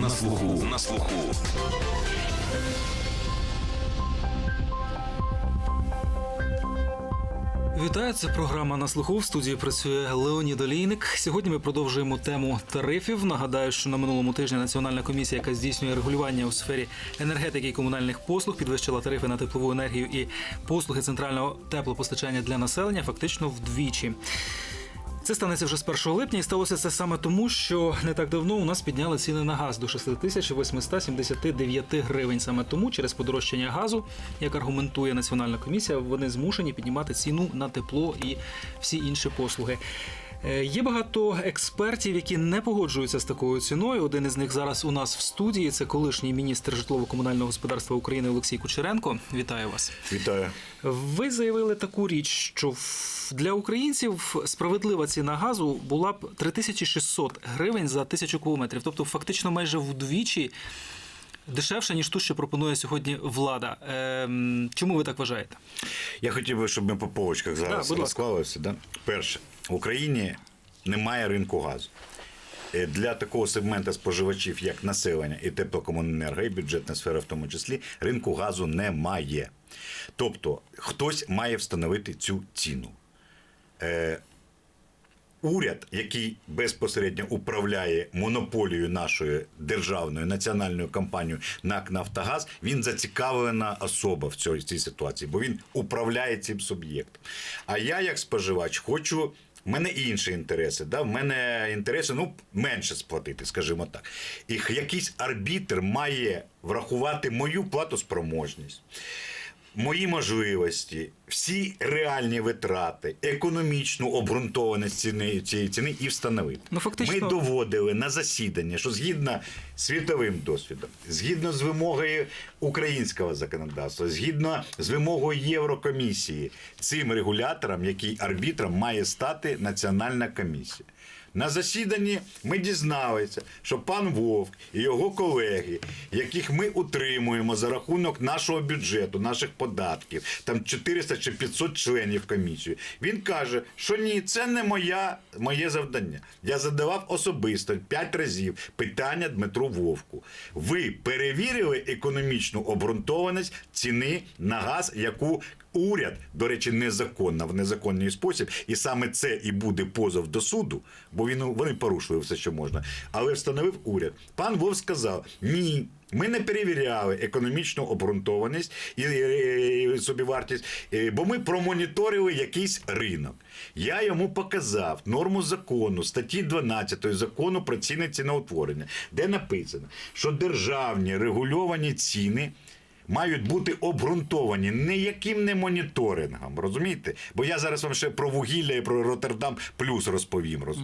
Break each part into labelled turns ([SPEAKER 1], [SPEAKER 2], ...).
[SPEAKER 1] на слуху. На слуху.
[SPEAKER 2] Вітаю, це програма на слуху. В студії працює Леонід Олійник. Сьогодні ми продовжуємо тему тарифів. Нагадаю, що на минулому тижні Національна комісія, яка здійснює регулювання у сфері енергетики і комунальних послуг, підвищила тарифи на теплову енергію і послуги центрального теплопостачання для населення фактично вдвічі. Це станеться вже з 1 липня, і сталося це саме тому, що не так давно у нас підняли ціни на газ до 6879 гривень. Саме тому, через подорожчання газу, як аргументує Національна комісія, вони змушені піднімати ціну на тепло і всі інші послуги. Е, Є багато експертів, які не погоджуються з такою ціною. Один із них зараз у нас в студії. Це колишній міністр житлово-комунального господарства України Олексій Кучеренко. Вітаю вас.
[SPEAKER 3] Вітаю.
[SPEAKER 2] Ви заявили таку річ, що для українців справедлива ціна газу була б 3600 гривень за тисячу кілометрів, тобто фактично майже вдвічі дешевше, ніж ту, що пропонує сьогодні влада. Ем, чому ви так вважаєте?
[SPEAKER 3] Я хотів би, щоб ми по полочках зараз
[SPEAKER 2] Да,
[SPEAKER 3] розклалися. Да? Перше, в Україні немає ринку газу. Е, Для такого сегмента споживачів, як населення і теплокомуненерго, і бюджетна сфера в тому числі, ринку газу немає. Тобто, хтось має встановити цю ціну. Е, уряд, який безпосередньо управляє монополією нашої державної національною компанією НАК Нафтогаз, він зацікавлена особа в цій, цій ситуації, бо він управляє цим суб'єктом. А я, як споживач, хочу. В мене інші інтереси. Да? В мене інтереси ну, менше сплатити, скажімо так. І якийсь арбітр має врахувати мою платоспроможність мої можливості, всі реальні витрати, економічну обґрунтованість ціни цієї ціни і встановити.
[SPEAKER 2] Ну, фактично-
[SPEAKER 3] Ми доводили на засідання, що згідно світовим досвідом, згідно з вимогою українського законодавства, згідно з вимогою Єврокомісії, цим регулятором, який арбітром має стати Національна комісія. На засіданні ми дізналися, що пан Вовк і його колеги, яких ми утримуємо за рахунок нашого бюджету, наших податків, там 400 чи 500 членів комісії, він каже, що ні, це не моя, моє завдання. Я задавав особисто 5 разів питання Дмитру Вовку. Ви перевірили економічну обґрунтованість ціни на газ, яку уряд, до речі, незаконно в незаконний спосіб, і саме це і буде позов до суду, бо він вони порушили все, що можна. Але встановив уряд. Пан Вов сказав: ні. Ми не перевіряли економічну обґрунтованість і, і, і собівартість, е, бо ми промоніторили якийсь ринок. Я йому показав норму закону, статті 12 закону про ціни ціноутворення, де написано, що державні регульовані ціни мають бути обґрунтовані ніяким не моніторингом, розумієте? Бо я зараз вам ще про вугілля і про Роттердам плюс розповім. Роз...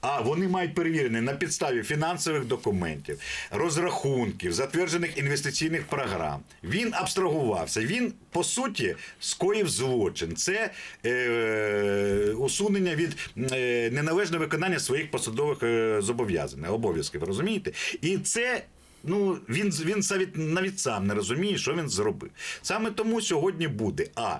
[SPEAKER 3] А вони мають перевірені на підставі фінансових документів, розрахунків, затверджених інвестиційних програм. Він абстрагувався. Він по суті скоїв злочин. Це е, усунення від е, неналежного виконання своїх посадових е, зобов'язань, обов'язків. Розумієте? І це Ну, він, він навіть, навіть сам не розуміє, що він зробив. Саме тому сьогодні буде а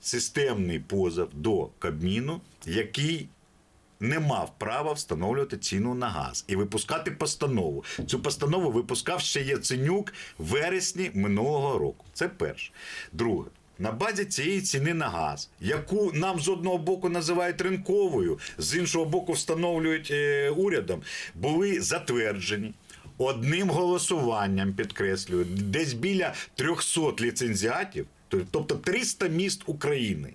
[SPEAKER 3] системний позов до Кабміну, який не мав права встановлювати ціну на газ і випускати постанову. Цю постанову випускав ще Яценюк в вересні минулого року. Це перше. Друге. На базі цієї ціни на газ, яку нам з одного боку називають ринковою, з іншого боку встановлюють е, урядом, були затверджені одним голосуванням, підкреслюю, десь біля 300 ліцензіатів, тобто 300 міст України.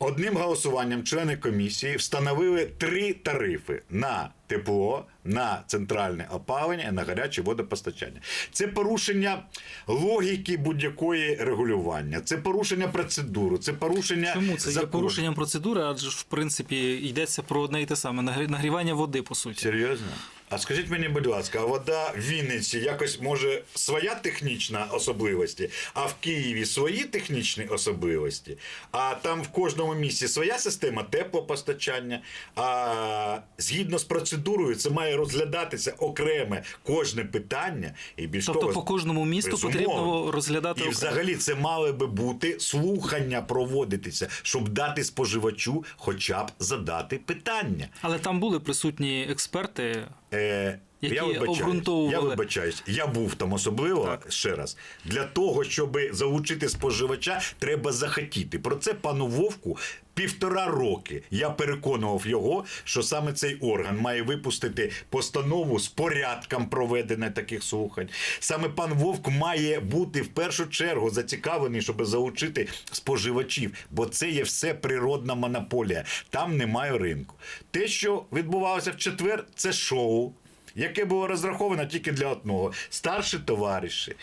[SPEAKER 3] Одним голосуванням члени комісії встановили три тарифи на тепло, на центральне опалення і на гаряче водопостачання. Це порушення логіки будь-якої регулювання, це порушення процедури, це порушення
[SPEAKER 2] Чому це є порушенням процедури? Адже в принципі йдеться про одне і те саме нагрі- нагрівання води, по суті.
[SPEAKER 3] Серйозно? А скажіть мені, будь ласка, а вода в Вінниці якось може своя технічна особливості, а в Києві свої технічні особливості, а там в кожному місці своя система теплопостачання. А згідно з процедурою, це має розглядатися окреме кожне питання. І більш
[SPEAKER 2] Тобто
[SPEAKER 3] того,
[SPEAKER 2] по кожному місту
[SPEAKER 3] безумовно.
[SPEAKER 2] потрібно розглядати
[SPEAKER 3] І взагалі це мали би бути слухання проводитися, щоб дати споживачу хоча б задати питання.
[SPEAKER 2] Але там були присутні експерти.
[SPEAKER 3] je
[SPEAKER 2] Які
[SPEAKER 3] я
[SPEAKER 2] обґрунтовували.
[SPEAKER 3] Я вибачаюсь. Я був там особливо
[SPEAKER 2] Так.
[SPEAKER 3] ще раз. Для того, щоб залучити споживача, треба захотіти. Про це пану Вовку півтора роки. Я переконував його, що саме цей орган має випустити постанову з порядком проведення таких слухань. Саме пан Вовк має бути в першу чергу зацікавлений, щоб залучити споживачів, бо це є все природна монополія. Там немає ринку. Те, що відбувалося в четвер, це шоу яке було розраховано тільки для одного. Старші товариші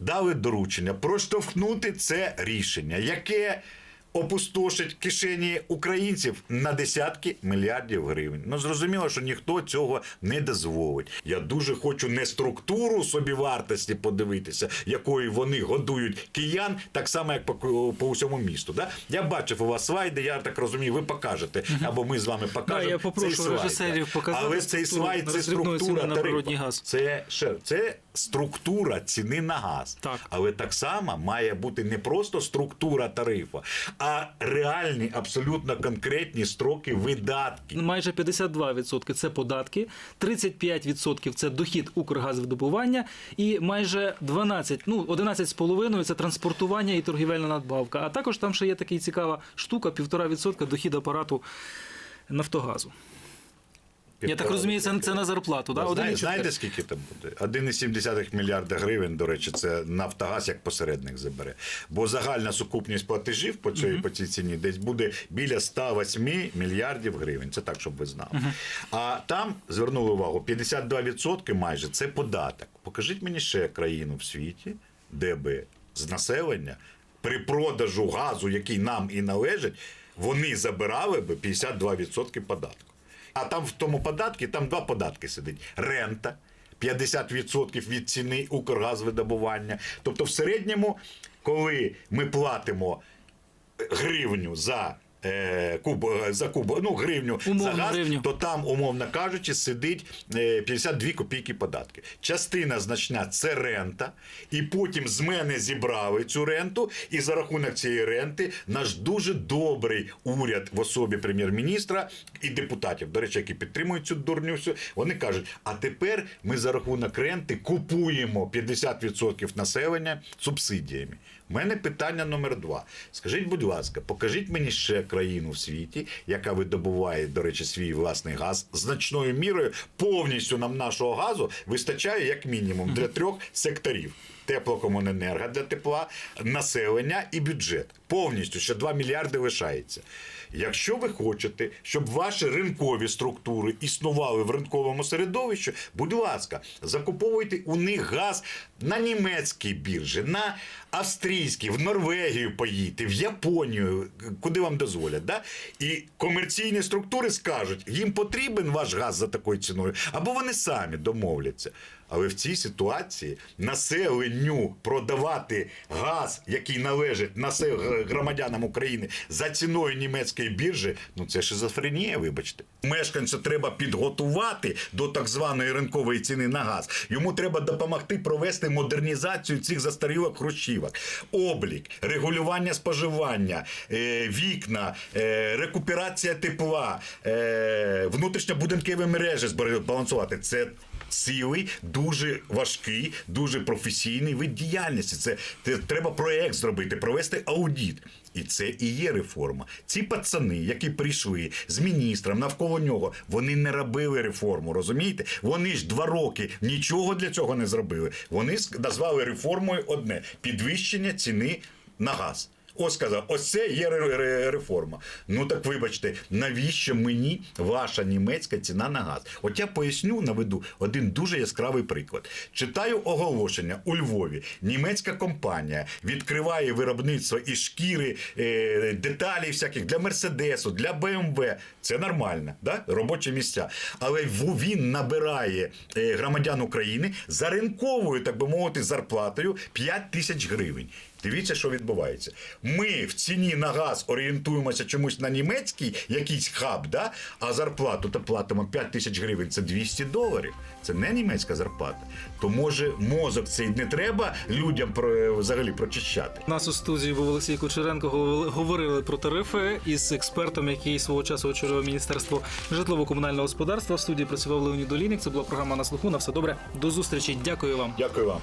[SPEAKER 3] дали доручення проштовхнути це рішення, яке опустошить кишені українців на десятки мільярдів гривень. Ну зрозуміло, що ніхто цього не дозволить. Я дуже хочу не структуру собівартості подивитися, якою вони годують киян, так само як по, по усьому місту. Да? Я бачив у вас слайди, я так розумію, ви покажете, або ми з вами покажемо.
[SPEAKER 2] я попрошу
[SPEAKER 3] цей
[SPEAKER 2] режисерів показати
[SPEAKER 3] Але цей слайд це структура тарифу.
[SPEAKER 2] газ.
[SPEAKER 3] Це ще це структура ціни на газ.
[SPEAKER 2] Так.
[SPEAKER 3] Але так само має бути не просто структура тарифу, а реальні, абсолютно конкретні строки видатки.
[SPEAKER 2] Майже 52% – це податки, 35% – це дохід Укргазвидобування і майже 12, ну 11,5% – це транспортування і торгівельна надбавка. А також там ще є така цікава штука, 1,5% дохід апарату Нафтогазу. Я так розумію, це, це на зарплату, да?
[SPEAKER 3] Ви знаєте,
[SPEAKER 2] 1,4.
[SPEAKER 3] знаєте, скільки там буде? 1,7 мільярда гривень, до речі, це Нафтогаз як посередник забере. Бо загальна сукупність платежів по цій, по цій ціні десь буде біля 108 мільярдів гривень. Це так, щоб ви знали. А там звернули увагу, 52% майже це податок. Покажіть мені ще країну в світі, де би з населення при продажу газу, який нам і належить, вони забирали би 52% податку. А там в тому податку, там два податки сидить: рента. 50% від ціни Укргазвидобування. Тобто, в середньому, коли ми платимо гривню за куб, е, за куб, ну, гривню
[SPEAKER 2] Умовну
[SPEAKER 3] за газ,
[SPEAKER 2] гривню.
[SPEAKER 3] то там, умовно кажучи, сидить е, 52 копійки податки. Частина значна це рента, і потім з мене зібрали цю ренту, і за рахунок цієї ренти наш дуже добрий уряд в особі прем'єр-міністра і депутатів, до речі, які підтримують цю дурню, всю, вони кажуть: а тепер ми за рахунок ренти купуємо 50% населення субсидіями. У мене питання номер два. Скажіть, будь ласка, покажіть мені ще країну в світі, яка видобуває, до речі, свій власний газ значною мірою. Повністю нам нашого газу вистачає як мінімум для трьох секторів: теплокомуненерго для тепла, населення і бюджет. Повністю ще 2 мільярди лишається. Якщо ви хочете, щоб ваші ринкові структури існували в ринковому середовищі, будь ласка, закуповуйте у них газ на німецькій біржі, на австрійській, в Норвегію поїдьте, в Японію, куди вам дозволять. Да? І комерційні структури скажуть, їм потрібен ваш газ за такою ціною, або вони самі домовляться. Але в цій ситуації населенню продавати газ, який належить насе- громадянам України за ціною німецької біржі, ну це шизофренія, вибачте. Мешканцю треба підготувати до так званої ринкової ціни на газ. Йому треба допомогти провести модернізацію цих застарілих хрущівок, облік, регулювання споживання, е, вікна, е, рекуперація тепла, е, внутрішньобудинкові мережі збалансувати. Це цілий, дуже важкий, дуже професійний вид діяльності. Це, треба проект зробити, провести аудіт. І це і є реформа. Ці пацани, які прийшли з міністром навколо нього, вони не робили реформу. Розумієте? Вони ж два роки нічого для цього не зробили. Вони назвали реформою одне підвищення ціни на газ. Ось сказав, ось це є ре- ре- реформа. Ну так вибачте, навіщо мені ваша німецька ціна на газ? От я поясню, наведу один дуже яскравий приклад. Читаю оголошення у Львові. Німецька компанія відкриває виробництво із шкіри е, деталей всяких для Мерседесу, для БМВ. Це нормально, да? робочі місця. Але він набирає е, громадян України за ринковою, так би мовити, зарплатою 5 тисяч гривень. Дивіться, що відбувається. Ми в ціні на газ орієнтуємося чомусь на німецький якийсь хаб, да? а зарплату то платимо 5 тисяч гривень, це 200 доларів. Це не німецька зарплата. То може мозок цей не треба людям про, взагалі прочищати.
[SPEAKER 2] У нас у студії був Олексій Кучеренко. Говорили- про тарифи із експертом, який свого часу очолював міністерство житлово-комунального господарства. В студії працював Леонід Олійник. Це була програма на слуху. На все добре. До зустрічі. Дякую вам.
[SPEAKER 3] Дякую вам.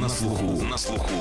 [SPEAKER 1] На слуху. На слуху.